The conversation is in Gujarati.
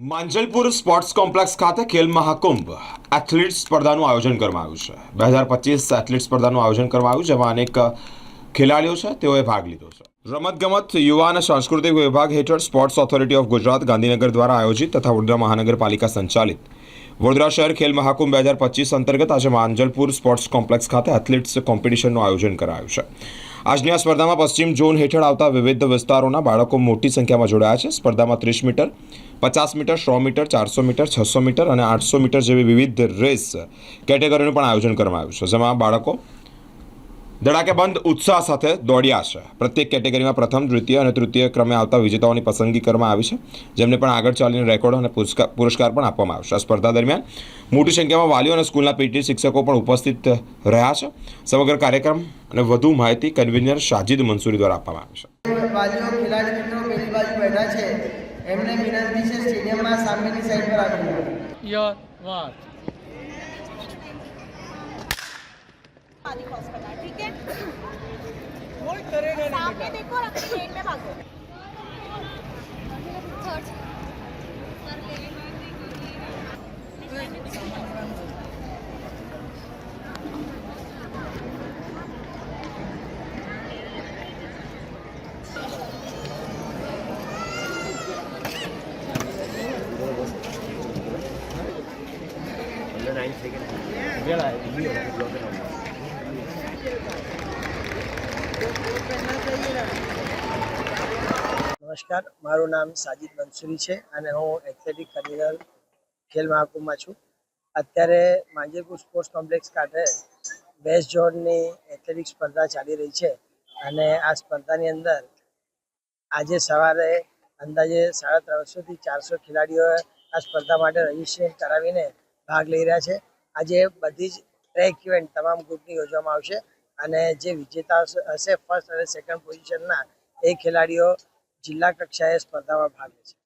માંજલપુર સ્પોર્ટ્સ કોમ્પ્લેક્સ ખાતે ખેલ મહાકુંભ એથ્લેટ સ્પર્ધાનું આયોજન કરવામાં આવ્યું છે. બે હજાર પચીસ એથ્લીટ સ્પર્ધાનું આયોજન કરવામાં આવ્યું જેમાં અનેક ખેલાડીઓ છે, તેઓએ ભાગ લીધો છે. રમતગમત, યુવા અને સાંસ્કૃતિક વિભાગ હેઠળ sports authority of Gujarat Gandhinagar દ્વારા આયોજિત તથા વડોદરા મહાનગરપાલિકા સંચાલિત. વડોદરા શહેર ખેલ મહાકુંભ બે હજાર પચીસ અંતર્ગત આજે માંજલપુર સ્પોર્ટ્સ કોમ્પ્લેક્સ ખાતે એથ્લેટ્સ કોમ્પિટિશનનું આયોજન કરાયું છે. આજની આ સ્પર્ધામાં પશ્ચિમ ઝોન હેઠળ આવતા વિવિધ વિસ્તારોના બાળકો મોટી સંખ્યામાં જોડાયા છે. સ્પર્ધામાં ત્રીસ મીટર, પચાસ મીટર, સો મીટર, ચારસો મીટર, છસો મીટર અને આઠસો મીટર જેવી વિવિધ રેસ કેટેગરીનું પણ આયોજન કરવામાં આવ્યું છે. જેમાં બાળકો ધડાકેબંધ ઉત્સાહ સાથે દોડ્યા છે. પ્રત્યેક કેટેગરીમાં પ્રથમ દ્વિતીય અને તૃતીય ક્રમે આવતા વિજેતાઓની પસંદગી કરવામાં આવી છે. જેમને પણ આગળ ચાલીને રેકોર્ડ અને પુરસ્કાર પુરસ્કાર પણ આપવામાં આવશે. આ સ્પર્ધા દરમિયાન મોટી સંખ્યામાં વાલીઓ અને સ્કૂલના પીટી શિક્ષકો પણ ઉપસ્થિત રહ્યા છે. સમગ્ર કાર્યક્રમ અને વધુ માહિતી કન્વીનર શાજીદ મંસૂરી દ્વારા આપવામાં આવી છે. વાલીઓ ખેલાડી મિત્રો પેલી બાજુ બેઠા છે. એમને વિનંતી છે સ્ટેડિયમમાં સામેની સાઈડ પર આવી Your what? सामने देखो और अपनी लेन में भागो નમસ્કાર. મારું નામ સાજિદ મંસૂરી છે અને હું એથ્લેટિક કન્વીનર ખેલ મહાકુંભમાં છું. અત્યારે માંજરપુર સ્પોર્ટ્સ કોમ્પ્લેક્સ ખાતે બેસ્ટ ઝોનની એથ્લેટિક સ્પર્ધા ચાલી રહી છે અને આ સ્પર્ધાની અંદર આજે સવારે અંદાજે સાડા ત્રણસોથી ચારસો ખેલાડીઓએ આ સ્પર્ધા માટે રજીસ્ટ્રેશન કરાવીને ભાગ લઈ રહ્યા છે. આજે બધી જ ટ્રેક ઇવેન્ટ તમામ ગ્રુપની યોજવામાં આવશે અને જે વિજેતા હશે, ફર્સ્ટ અને સેકન્ડ પોઝિશનના એ ખેલાડીઓ જિલ્લા કક્ષાએ સ્પર્ધામાં ભાગ લેશે